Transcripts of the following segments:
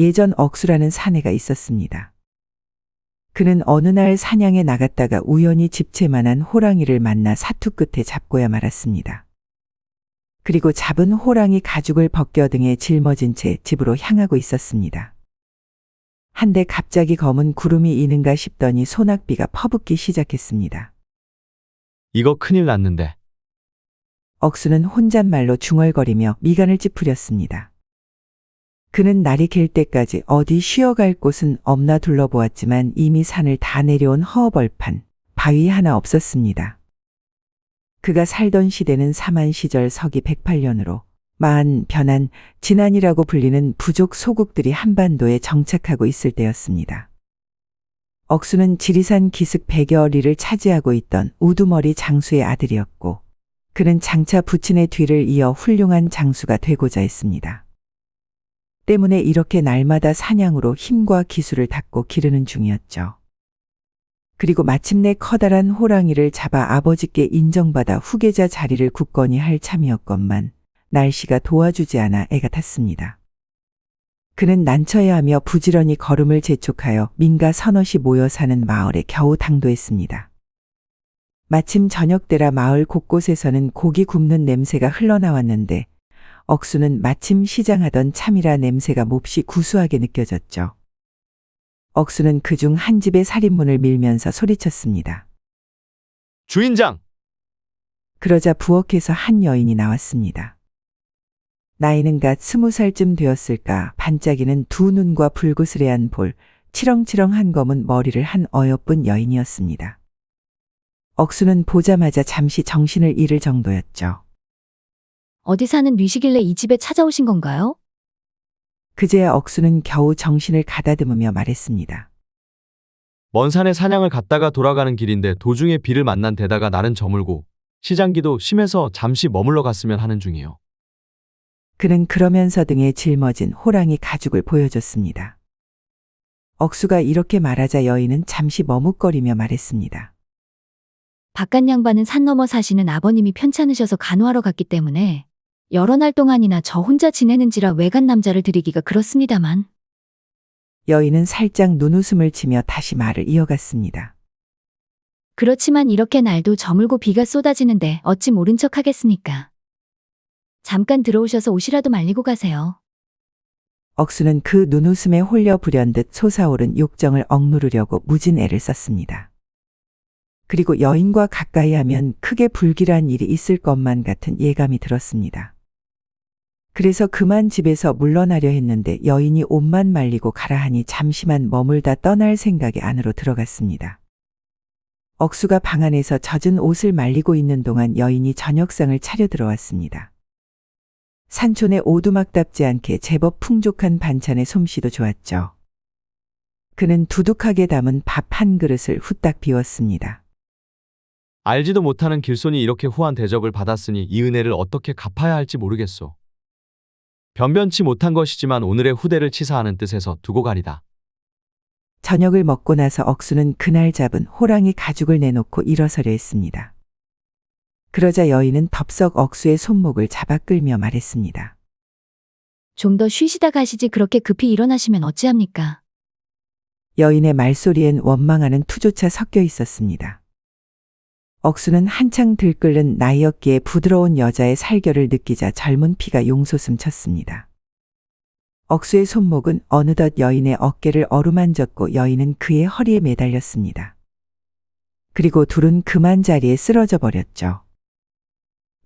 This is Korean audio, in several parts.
예전 억수라는 사내가 있었습니다. 그는 어느 날 사냥에 나갔다가 우연히 집채만한 호랑이를 만나 사투 끝에 잡고야 말았습니다. 그리고 잡은 호랑이 가죽을 벗겨 등에 짊어진 채 집으로 향하고 있었습니다. 한데 갑자기 검은 구름이 이는가 싶더니 소낙비가 퍼붓기 시작했습니다. 이거 큰일 났는데. 억수는 혼잣말로 중얼거리며 미간을 찌푸렸습니다. 그는 날이 길 때까지 어디 쉬어갈 곳은 없나 둘러보았지만 이미 산을 다 내려온 허벌판, 바위 하나 없었습니다. 그가 살던 시대는 사만 시절 서기 108년으로 만, 변한, 진안이라고 불리는 부족 소국들이 한반도에 정착하고 있을 때였습니다. 억수는 지리산 기슭 100여 리를 차지하고 있던 우두머리 장수의 아들이었고 그는 장차 부친의 뒤를 이어 훌륭한 장수가 되고자 했습니다. 때문에 이렇게 날마다 사냥으로 힘과 기술을 닦고 기르는 중이었죠. 그리고 마침내 커다란 호랑이를 잡아 아버지께 인정받아 후계자 자리를 굳건히 할 참이었건만 날씨가 도와주지 않아 애가 탔습니다. 그는 난처해 하며 부지런히 걸음을 재촉하여 민가 서너시 모여 사는 마을에 겨우 당도했습니다. 마침 저녁 때라 마을 곳곳에서는 고기 굽는 냄새가 흘러나왔는데 억수는 마침 시장하던 참이라 냄새가 몹시 구수하게 느껴졌죠. 억수는 그중 한 집의 살인문을 밀면서 소리쳤습니다. 주인장! 그러자 부엌에서 한 여인이 나왔습니다. 나이는 갓 스무 살쯤 되었을까 반짝이는 두 눈과 불그스레한 볼, 치렁치렁한 검은 머리를 한 어여쁜 여인이었습니다. 억수는 보자마자 잠시 정신을 잃을 정도였죠. 어디 사는 뉘시길래 이 집에 찾아오신 건가요? 그제야 억수는 겨우 정신을 가다듬으며 말했습니다. 먼 산에 사냥을 갔다가 돌아가는 길인데 도중에 비를 만난 데다가 날은 저물고 시장기도 심해서 잠시 머물러 갔으면 하는 중이에요. 그는 그러면서 등에 짊어진 호랑이 가죽을 보여줬습니다. 억수가 이렇게 말하자 여인은 잠시 머뭇거리며 말했습니다. 바깥 양반은 산 넘어 사시는 아버님이 편찮으셔서 간호하러 갔기 때문에 여러 날 동안이나 저 혼자 지내는지라 외간 남자를 드리기가 그렇습니다만 여인은 살짝 눈웃음을 치며 다시 말을 이어갔습니다. 그렇지만 이렇게 날도 저물고 비가 쏟아지는데 어찌 모른 척 하겠습니까? 잠깐 들어오셔서 옷이라도 말리고 가세요. 억수는 그 눈웃음에 홀려 불현듯 솟아오른 욕정을 억누르려고 무진 애를 썼습니다. 그리고 여인과 가까이 하면 크게 불길한 일이 있을 것만 같은 예감이 들었습니다. 그래서 그만 집에서 물러나려 했는데 여인이 옷만 말리고 가라 하니 잠시만 머물다 떠날 생각에 안으로 들어갔습니다. 억수가 방 안에서 젖은 옷을 말리고 있는 동안 여인이 저녁상을 차려 들어왔습니다. 산촌의 오두막답지 않게 제법 풍족한 반찬의 솜씨도 좋았죠. 그는 두둑하게 담은 밥 한 그릇을 후딱 비웠습니다. 알지도 못하는 길손이 이렇게 후한 대접을 받았으니 이 은혜를 어떻게 갚아야 할지 모르겠소. 변변치 못한 것이지만 오늘의 후대를 치사하는 뜻에서 두고 가리다. 저녁을 먹고 나서 억수는 그날 잡은 호랑이 가죽을 내놓고 일어서려 했습니다. 그러자 여인은 덥석 억수의 손목을 잡아 끌며 말했습니다. 좀 더 쉬시다 가시지 그렇게 급히 일어나시면 어찌합니까? 여인의 말소리엔 원망하는 투조차 섞여 있었습니다. 억수는 한창 들끓는 나이였기에 부드러운 여자의 살결을 느끼자 젊은 피가 용솟음 쳤습니다. 억수의 손목은 어느덧 여인의 어깨를 어루만졌고 여인은 그의 허리에 매달렸습니다. 그리고 둘은 그만 자리에 쓰러져 버렸죠.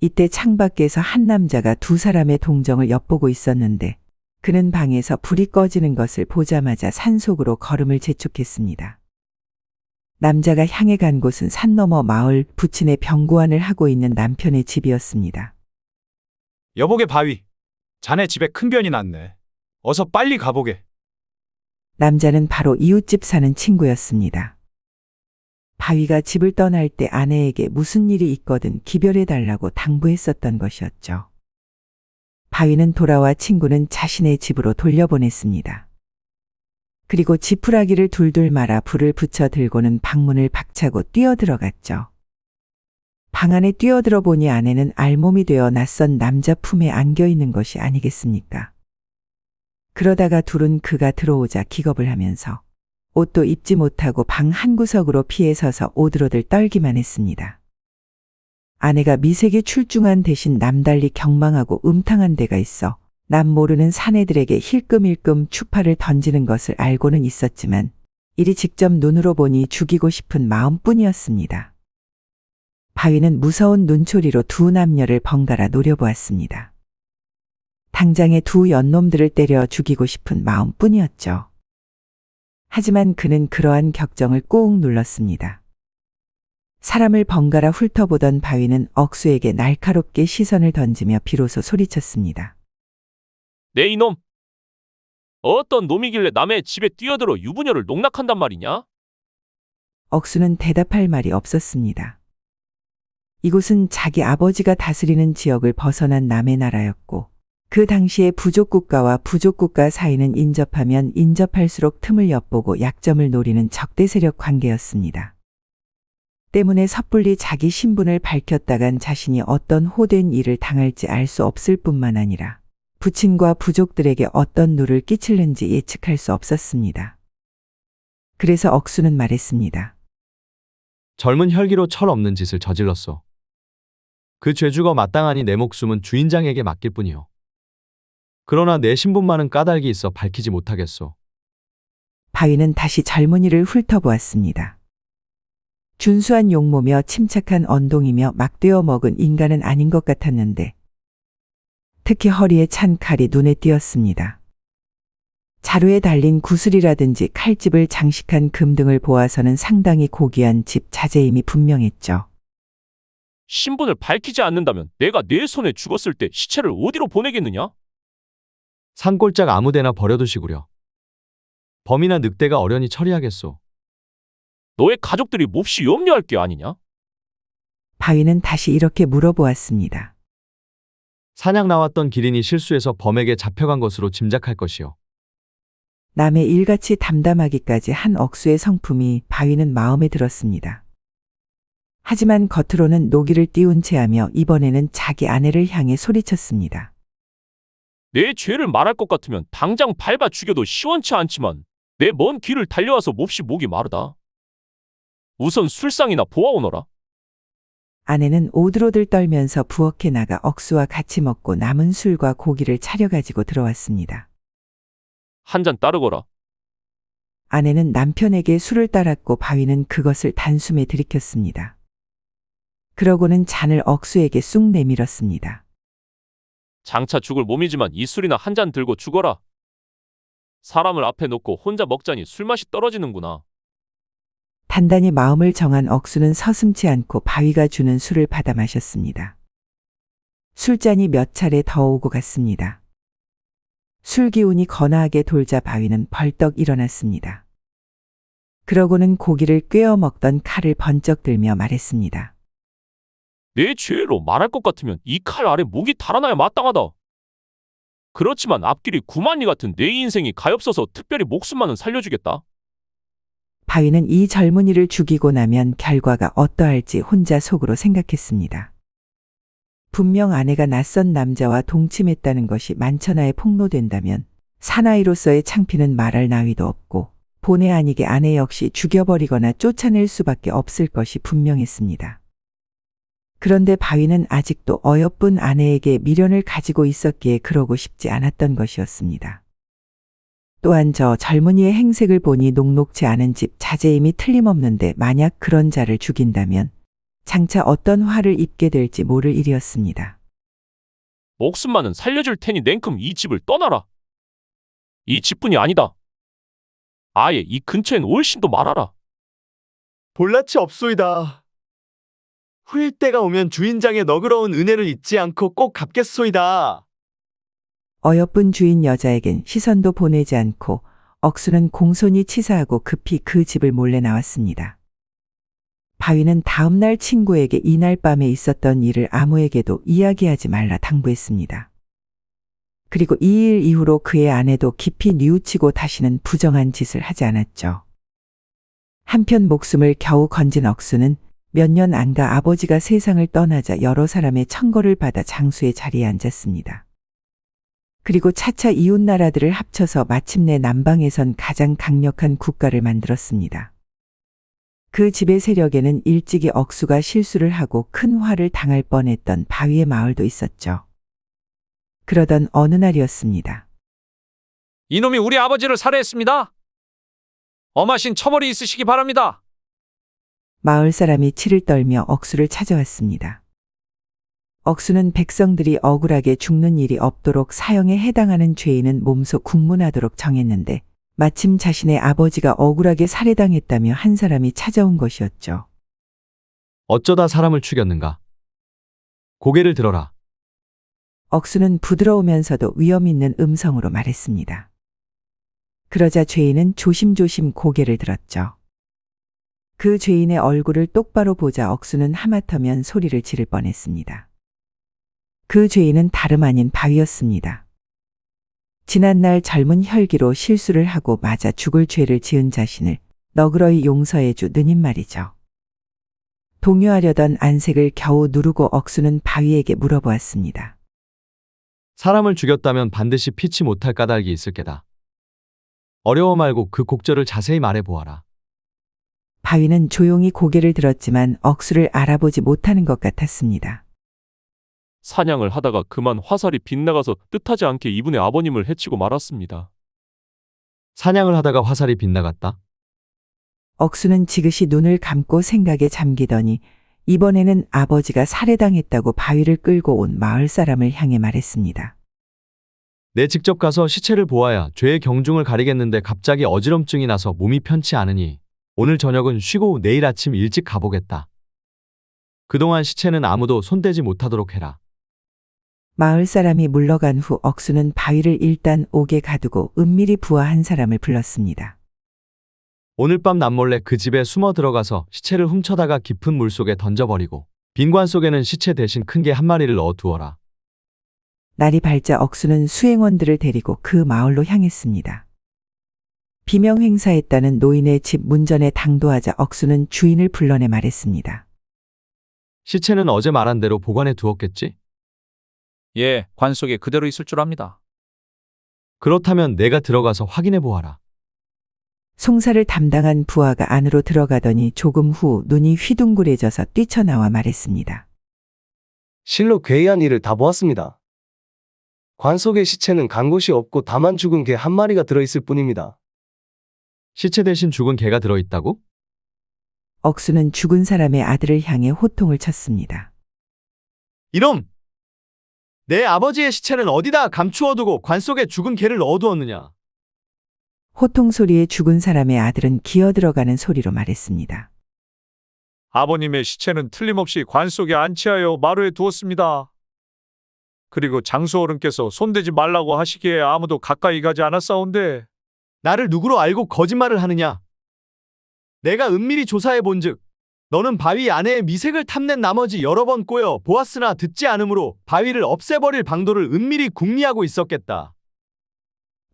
이때 창밖에서 한 남자가 두 사람의 동정을 엿보고 있었는데 그는 방에서 불이 꺼지는 것을 보자마자 산속으로 걸음을 재촉했습니다. 남자가 향해 간 곳은 산 너머 마을 부친의 병고안을 하고 있는 남편의 집이었습니다. 여보게 바위. 자네 집에 큰 변이 났네. 어서 빨리 가보게. 남자는 바로 이웃집 사는 친구였습니다. 바위가 집을 떠날 때 아내에게 무슨 일이 있거든 기별해 달라고 당부했었던 것이었죠. 바위는 돌아와 친구는 자신의 집으로 돌려보냈습니다. 그리고 지푸라기를 둘둘 말아 불을 붙여 들고는 방문을 박차고 뛰어들어갔죠. 방 안에 뛰어들어 보니 아내는 알몸이 되어 낯선 남자 품에 안겨 있는 것이 아니겠습니까? 그러다가 둘은 그가 들어오자 기겁을 하면서 옷도 입지 못하고 방 한구석으로 피해 서서 오드로들 떨기만 했습니다. 아내가 미색에 출중한 대신 남달리 경망하고 음탕한 데가 있어 남 모르는 사내들에게 힐끔힐끔 추파를 던지는 것을 알고는 있었지만 이리 직접 눈으로 보니 죽이고 싶은 마음뿐이었습니다. 바위는 무서운 눈초리로 두 남녀를 번갈아 노려보았습니다. 당장에 두 연놈들을 때려 죽이고 싶은 마음뿐이었죠. 하지만 그는 그러한 격정을 꾹 눌렀습니다. 사람을 번갈아 훑어보던 바위는 억수에게 날카롭게 시선을 던지며 비로소 소리쳤습니다. 네 이놈! 어떤 놈이길래 남의 집에 뛰어들어 유부녀를 농락한단 말이냐? 억수는 대답할 말이 없었습니다. 이곳은 자기 아버지가 다스리는 지역을 벗어난 남의 나라였고 그 당시에 부족국가와 부족국가 사이는 인접하면 인접할수록 틈을 엿보고 약점을 노리는 적대 세력 관계였습니다. 때문에 섣불리 자기 신분을 밝혔다간 자신이 어떤 호된 일을 당할지 알 수 없을 뿐만 아니라 부친과 부족들에게 어떤 누를 끼칠는지 예측할 수 없었습니다. 그래서 억수는 말했습니다. 젊은 혈기로 철 없는 짓을 저질렀소. 그 죄주가 마땅하니 내 목숨은 주인장에게 맡길 뿐이요. 그러나 내 신분만은 까닭이 있어 밝히지 못하겠소. 바위는 다시 젊은이를 훑어보았습니다. 준수한 용모며 침착한 언동이며 막되어 먹은 인간은 아닌 것 같았는데 특히 허리에 찬 칼이 눈에 띄었습니다. 자루에 달린 구슬이라든지 칼집을 장식한 금 등을 보아서는 상당히 고귀한 집 자재임이 분명했죠. 신분을 밝히지 않는다면 내가 내 손에 죽었을 때 시체를 어디로 보내겠느냐? 산골짝 아무데나 버려두시구려. 범이나 늑대가 어련히 처리하겠소. 너의 가족들이 몹시 염려할 게 아니냐? 바위는 다시 이렇게 물어보았습니다. 사냥 나왔던 기린이 실수해서 범에게 잡혀간 것으로 짐작할 것이요. 남의 일같이 담담하기까지 한 억수의 성품이 바위는 마음에 들었습니다. 하지만 겉으로는 노기를 띄운 채하며 이번에는 자기 아내를 향해 소리쳤습니다. 내 죄를 말할 것 같으면 당장 밟아 죽여도 시원치 않지만 내 먼 길을 달려와서 몹시 목이 마르다. 우선 술상이나 보아오너라. 아내는 오들오들 떨면서 부엌에 나가 억수와 같이 먹고 남은 술과 고기를 차려가지고 들어왔습니다. 한 잔 따르거라. 아내는 남편에게 술을 따랐고 바위는 그것을 단숨에 들이켰습니다. 그러고는 잔을 억수에게 쑥 내밀었습니다. 장차 죽을 몸이지만 이 술이나 한 잔 들고 죽어라. 사람을 앞에 놓고 혼자 먹자니 술맛이 떨어지는구나. 단단히 마음을 정한 억수는 서슴지 않고 바위가 주는 술을 받아 마셨습니다. 술잔이 몇 차례 더 오고 갔습니다. 술 기운이 거나하게 돌자 바위는 벌떡 일어났습니다. 그러고는 고기를 꿰어 먹던 칼을 번쩍 들며 말했습니다. 내 죄로 말할 것 같으면 이 칼 아래 목이 달아나야 마땅하다. 그렇지만 앞길이 구만리 같은 내 인생이 가엾어서 특별히 목숨만은 살려주겠다. 바위는 이 젊은이를 죽이고 나면 결과가 어떠할지 혼자 속으로 생각했습니다. 분명 아내가 낯선 남자와 동침했다는 것이 만천하에 폭로된다면 사나이로서의 창피는 말할 나위도 없고 본의 아니게 아내 역시 죽여버리거나 쫓아낼 수밖에 없을 것이 분명했습니다. 그런데 바위는 아직도 어여쁜 아내에게 미련을 가지고 있었기에 그러고 싶지 않았던 것이었습니다. 또한 저 젊은이의 행색을 보니 녹록지 않은 집 자제임이 틀림없는데 만약 그런 자를 죽인다면 장차 어떤 화를 입게 될지 모를 일이었습니다. 목숨만은 살려줄 테니 냉큼 이 집을 떠나라. 이 집뿐이 아니다. 아예 이 근처엔 올 심도 말아라. 볼라치 없소이다. 후일 때가 오면 주인장의 너그러운 은혜를 잊지 않고 꼭 갚겠소이다. 어여쁜 주인 여자에겐 시선도 보내지 않고 억수는 공손히 치사하고 급히 그 집을 몰래 나왔습니다. 바위는 다음날 친구에게 이날 밤에 있었던 일을 아무에게도 이야기하지 말라 당부했습니다. 그리고 이 일 이후로 그의 아내도 깊이 뉘우치고 다시는 부정한 짓을 하지 않았죠. 한편 목숨을 겨우 건진 억수는 몇 년 안가 아버지가 세상을 떠나자 여러 사람의 청거를 받아 장수의 자리에 앉았습니다. 그리고 차차 이웃 나라들을 합쳐서 마침내 남방에선 가장 강력한 국가를 만들었습니다. 그 집의 세력에는 일찍이 억수가 실수를 하고 큰 화를 당할 뻔했던 바위의 마을도 있었죠. 그러던 어느 날이었습니다. 이놈이 우리 아버지를 살해했습니다. 엄하신 처벌이 있으시기 바랍니다. 마을 사람이 치를 떨며 억수를 찾아왔습니다. 억수는 백성들이 억울하게 죽는 일이 없도록 사형에 해당하는 죄인은 몸소 국문하도록 정했는데 마침 자신의 아버지가 억울하게 살해당했다며 한 사람이 찾아온 것이었죠. 어쩌다 사람을 죽였는가? 고개를 들어라. 억수는 부드러우면서도 위험 있는 음성으로 말했습니다. 그러자 죄인은 조심조심 고개를 들었죠. 그 죄인의 얼굴을 똑바로 보자 억수는 하마터면 소리를 지를 뻔했습니다. 그 죄인은 다름 아닌 바위였습니다. 지난날 젊은 혈기로 실수를 하고 맞아 죽을 죄를 지은 자신을 너그러이 용서해 주 느님 말이죠. 동요하려던 안색을 겨우 누르고 억수는 바위에게 물어보았습니다. 사람을 죽였다면 반드시 피치 못할 까닭이 있을 게다. 어려워 말고 그 곡절을 자세히 말해 보아라. 바위는 조용히 고개를 들었지만 억수를 알아보지 못하는 것 같았습니다. 사냥을 하다가 그만 화살이 빗나가서 뜻하지 않게 이분의 아버님을 해치고 말았습니다. 사냥을 하다가 화살이 빗나갔다. 억수는 지그시 눈을 감고 생각에 잠기더니 이번에는 아버지가 살해당했다고 바위를 끌고 온 마을 사람을 향해 말했습니다. 내 직접 가서 시체를 보아야 죄의 경중을 가리겠는데 갑자기 어지럼증이 나서 몸이 편치 않으니 오늘 저녁은 쉬고 내일 아침 일찍 가보겠다. 그동안 시체는 아무도 손대지 못하도록 해라. 마을 사람이 물러간 후 억수는 바위를 일단 옥에 가두고 은밀히 부하한 사람을 불렀습니다. 오늘 밤 남몰래 그 집에 숨어 들어가서 시체를 훔쳐다가 깊은 물 속에 던져버리고 빈관 속에는 시체 대신 큰 개 한 마리를 넣어 두어라. 날이 밝자 억수는 수행원들을 데리고 그 마을로 향했습니다. 비명 행사했다는 노인의 집 문전에 당도하자 억수는 주인을 불러내 말했습니다. 시체는 어제 말한 대로 보관해 두었겠지? 예, 관 속에 그대로 있을 줄 압니다. 그렇다면 내가 들어가서 확인해 보아라. 송사를 담당한 부하가 안으로 들어가더니 조금 후 눈이 휘둥그레져서 뛰쳐나와 말했습니다. 실로 괴이한 일을 다 보았습니다. 관 속의 시체는 간 곳이 없고 다만 죽은 개 한 마리가 들어있을 뿐입니다. 시체 대신 죽은 개가 들어있다고? 억수는 죽은 사람의 아들을 향해 호통을 쳤습니다. 이놈! 내 아버지의 시체는 어디다 감추어두고 관 속에 죽은 개를 넣어두었느냐? 호통 소리에 죽은 사람의 아들은 기어 들어가는 소리로 말했습니다. 아버님의 시체는 틀림없이 관 속에 안치하여 마루에 두었습니다. 그리고 장수 어른께서 손대지 말라고 하시기에 아무도 가까이 가지 않았사온데 나를 누구로 알고 거짓말을 하느냐? 내가 은밀히 조사해 본즉 너는 바위 안에 미색을 탐낸 나머지 여러 번 꼬여 보았으나 듣지 않으므로 바위를 없애버릴 방도를 은밀히 궁리하고 있었겠다.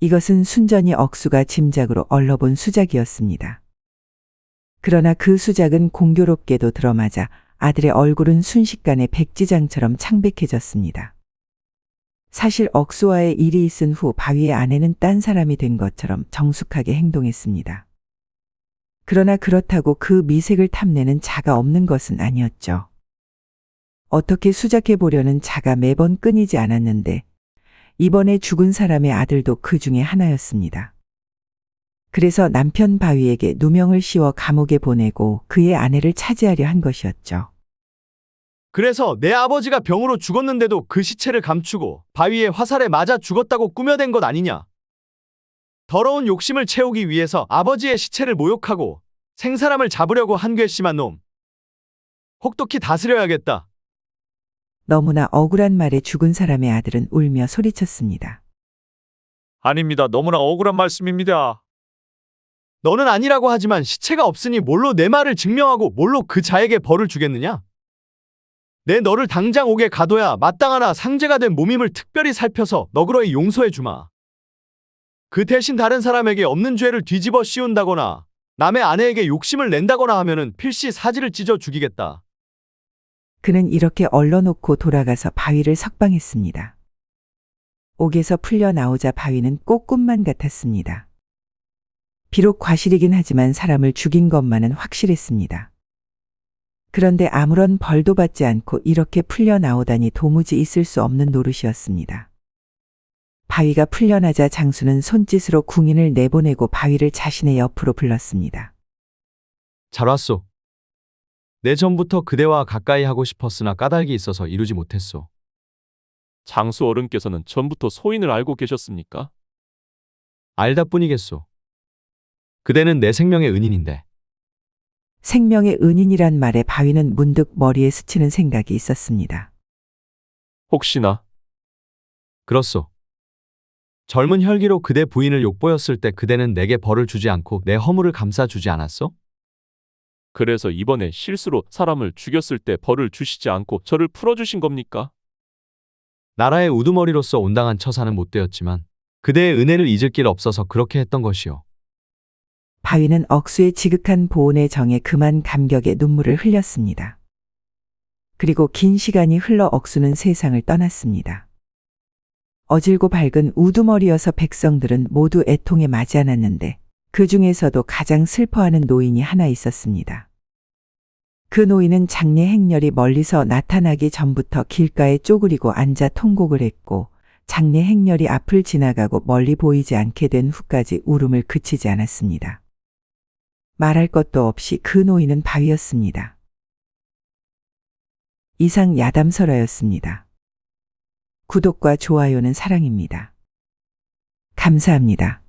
이것은 순전히 억수가 짐작으로 얼러본 수작이었습니다. 그러나 그 수작은 공교롭게도 들어맞아 아들의 얼굴은 순식간에 백지장처럼 창백해졌습니다. 사실 억수와의 일이 있은 후 바위의 아내는 딴 사람이 된 것처럼 정숙하게 행동했습니다. 그러나 그렇다고 그 미색을 탐내는 자가 없는 것은 아니었죠. 어떻게 수작해 보려는 자가 매번 끊이지 않았는데 이번에 죽은 사람의 아들도 그 중에 하나였습니다. 그래서 남편 바위에게 누명을 씌워 감옥에 보내고 그의 아내를 차지하려 한 것이었죠. 그래서 내 아버지가 병으로 죽었는데도 그 시체를 감추고 바위에 화살에 맞아 죽었다고 꾸며댄 것 아니냐? 더러운 욕심을 채우기 위해서 아버지의 시체를 모욕하고 생사람을 잡으려고 한 괘씸한 놈. 혹독히 다스려야겠다. 너무나 억울한 말에 죽은 사람의 아들은 울며 소리쳤습니다. 아닙니다. 너무나 억울한 말씀입니다. 너는 아니라고 하지만 시체가 없으니 뭘로 내 말을 증명하고 뭘로 그 자에게 벌을 주겠느냐? 내 너를 당장 옥에 가둬야 마땅하나 상제가 된 몸임을 특별히 살펴서 너그러이 용서해 주마. 그 대신 다른 사람에게 없는 죄를 뒤집어 씌운다거나 남의 아내에게 욕심을 낸다거나 하면은 필시 사지를 찢어 죽이겠다. 그는 이렇게 얼러놓고 돌아가서 바위를 석방했습니다. 옥에서 풀려 나오자 바위는 꼭 꿈만 같았습니다. 비록 과실이긴 하지만 사람을 죽인 것만은 확실했습니다. 그런데 아무런 벌도 받지 않고 이렇게 풀려 나오다니 도무지 있을 수 없는 노릇이었습니다. 바위가 풀려나자 장수는 손짓으로 궁인을 내보내고 바위를 자신의 옆으로 불렀습니다. 잘 왔소. 내 전부터 그대와 가까이 하고 싶었으나 까닭이 있어서 이루지 못했소. 장수 어른께서는 전부터 소인을 알고 계셨습니까? 알다 뿐이겠소. 그대는 내 생명의 은인인데 생명의 은인이란 말에 바위는 문득 머리에 스치는 생각이 있었습니다. 혹시나 그렇소. 젊은 혈기로 그대 부인을 욕보였을 때 그대는 내게 벌을 주지 않고 내 허물을 감싸주지 않았소? 그래서 이번에 실수로 사람을 죽였을 때 벌을 주시지 않고 저를 풀어주신 겁니까? 나라의 우두머리로서 온당한 처사는 못 되었지만 그대의 은혜를 잊을 길 없어서 그렇게 했던 것이오. 바위는 억수의 지극한 보온의 정에 그만 감격의 눈물을 흘렸습니다. 그리고 긴 시간이 흘러 억수는 세상을 떠났습니다. 어질고 밝은 우두머리여서 백성들은 모두 애통에 맞이 않았는데 그 중에서도 가장 슬퍼하는 노인이 하나 있었습니다. 그 노인은 장례 행렬이 멀리서 나타나기 전부터 길가에 쪼그리고 앉아 통곡을 했고 장례 행렬이 앞을 지나가고 멀리 보이지 않게 된 후까지 울음을 그치지 않았습니다. 말할 것도 없이 그 노인은 바위였습니다. 이상 야담설화였습니다. 구독과 좋아요는 사랑입니다. 감사합니다.